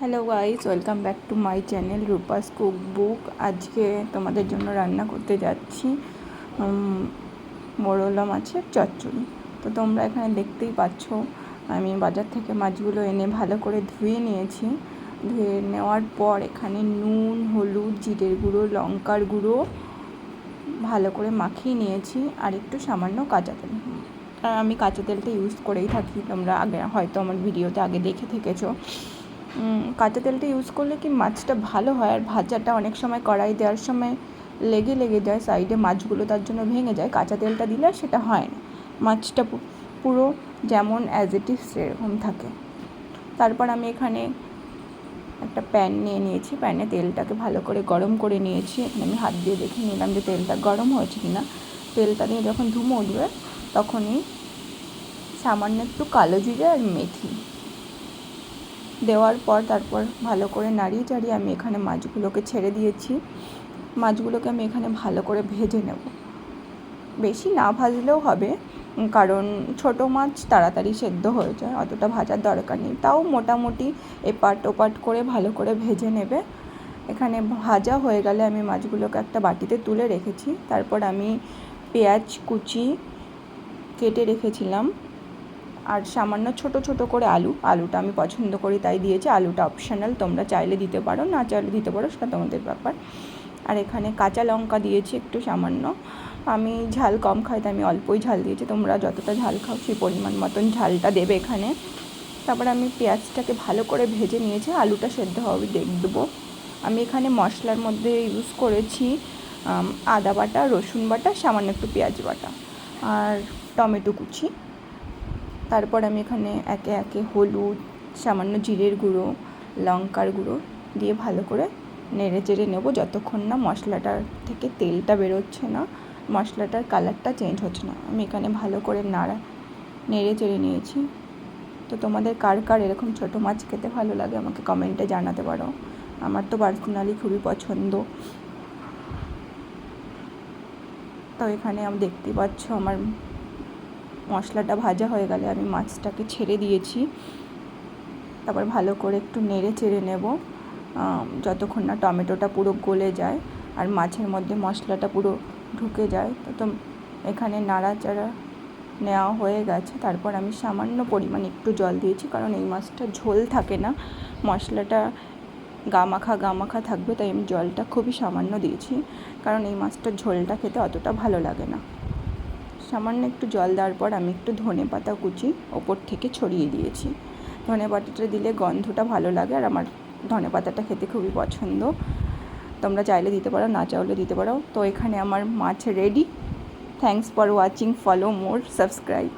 Hello guys welcome back to my channel Rupa's cook book আজকে তোমাদের জন্য রান্না করতে যাচ্ছি মোরলা মাছের চচ্চড়ি। তো তোমরা এখানে দেখতেই পাচ্ছ, আমি বাজার থেকে মাছগুলো এনে ভালো করে ধুয়ে নিয়েছি। ধুয়ে নেওয়ার পর এখানে নুন, হলুদ, জিরের গুঁড়ো, লঙ্কার গুঁড়ো ভালো করে মাখিয়ে নিয়েছি, আর একটু সামান্য কাঁচা তেল। আমি কাঁচা তেলটা ইউজ করেই থাকি, তোমরা আগে, হয়তো আমার ভিডিওতে আগে দেখে থেকেছো। কাঁচা তেলটা ইউজ করলে কি মাছটা ভালো হয়? আর ভাজাটা অনেক সময় কড়াই দেওয়ার সময় লেগে লেগে যায় সাইডে মাছগুলো তার জন্য ভেঙে যায়। কাঁচা তেলটা দিলে সেটা হয় না। মাছটা পুরো যেমন অ্যাজ ইট ইজ সেরকম থাকে। তারপর আমি এখানে একটা প্যান নিয়ে নিয়েছি। প্যানে তেলটাকে ভালো করে গরম করে নিয়েছি। এখানে আমি হাত দিয়ে দেখে নিলাম যে তেলটা গরম হয়েছে কি না তেলটা দিয়ে যখন ধুমো উঠবে, তখনই সামান্য একটু কালো জিরে আর মেথি। দেওয়ার পর তারপর ভালো করে নাড়িয়ে চাড়িয়ে আমি এখানে মাছগুলোকে ছেড়ে দিয়েছি। মাছগুলোকে আমি এখানে ভালো করে ভেজে নেব। বেশি না ভাজলেও হবে, কারণ ছোট মাছ তাড়াতাড়ি সেদ্ধ হয়ে যায়, অতটা ভাজার দরকার নেই। তাও মোটামুটি এপাট ওপাট করে ভালো করে ভেজে নেবে। এখানে ভাজা হয়ে গেলে আমি মাছগুলোকে একটা বাটিতে তুলে রেখেছি। তারপর আমি পেঁয়াজ কুচি কেটে রেখেছিলাম। আর সামান্য ছোট ছোট করে আলু, আলুটা আমি পছন্দ করি, তাই দিয়েছি। আলুটা অপশনাল তোমরা চাইলে দিতে পারো, না চাইলে দিতে পারো, সেটা তোমাদের ব্যাপার। আর এখানে কাঁচা লঙ্কা দিয়েছি একটু সামান্য। আমি ঝাল কম খাই, তাই আমি অল্পই ঝাল দিয়েছি। তোমরা যতটা ঝাল খাও, সেই পরিমাণ মতন ঝালটা দেবে এখানে। তারপর আমি পেঁয়াজটাকে ভালো করে ভেজে নিয়েছি, আলুটা সেদ্ধ হবে, দেখব। আমি এখানে মশলার মধ্যে ইউজ করেছি আদা বাটা, রসুন বাটা, সামান্য একটু পেঁয়াজ বাটা। আর টমেটো কুচি। তারপর আমি এখানে একে একে হলুদ, সামান্য জিরের গুঁড়ো, লঙ্কার গুঁড়ো দিয়ে ভালো করে নেড়ে চেড়ে নেব যতক্ষণ না মশলাটার থেকে তেলটা বেরোচ্ছে না, মশলাটার কালারটা চেঞ্জ হচ্ছে না। আমি এখানে ভালো করে নাড়া, নেড়ে চেড়ে নিয়েছি। তো তোমাদের কার কার এরকম ছোটো মাছ খেতে ভালো লাগে আমাকে কমেন্টে জানাতে পারো। আমার তো পার্সোনালি খুবই পছন্দ। তো এখানে আমি দেখতে পাচ্ছ আমার মশলাটা ভাজা হয়ে গেলে আমি মাছটাকে ছেড়ে দিয়েছি। তারপর ভালো করে একটু নেড়ে চেড়ে নেব। যতক্ষণ না টমেটোটা পুরো গলে যায় আর মাছের মধ্যে মশলাটা পুরো ঢুকে যায়। তো এখানে নাড়াচাড়া নেওয়া হয়ে গেছে। তারপর আমি সামান্য পরিমাণ একটু জল দিয়েছি কারণ এই মাছটা ঝোল থাকে না। মশলাটা গা মাখা গা মাখা থাকবে, তাই আমি জলটা খুবই সামান্য দিয়েছি। কারণ এই মাছটার ঝোলটা খেতে অতটা ভালো লাগে না। সামান্য একটু জল দেওয়ার পর আমি একটু ধনে পাতা কুচি ওপর থেকে ছড়িয়ে দিয়েছি। ধনে পাতাটা দিলে গন্ধটা ভালো লাগে আর আমার ধনে পাতাটা খেতে খুবই পছন্দ। তোমরা চাইলে দিতে পারো, না চাইলে দিতে পারো। তো এখানে আমার মাছ ready thanks for watching follow more subscribe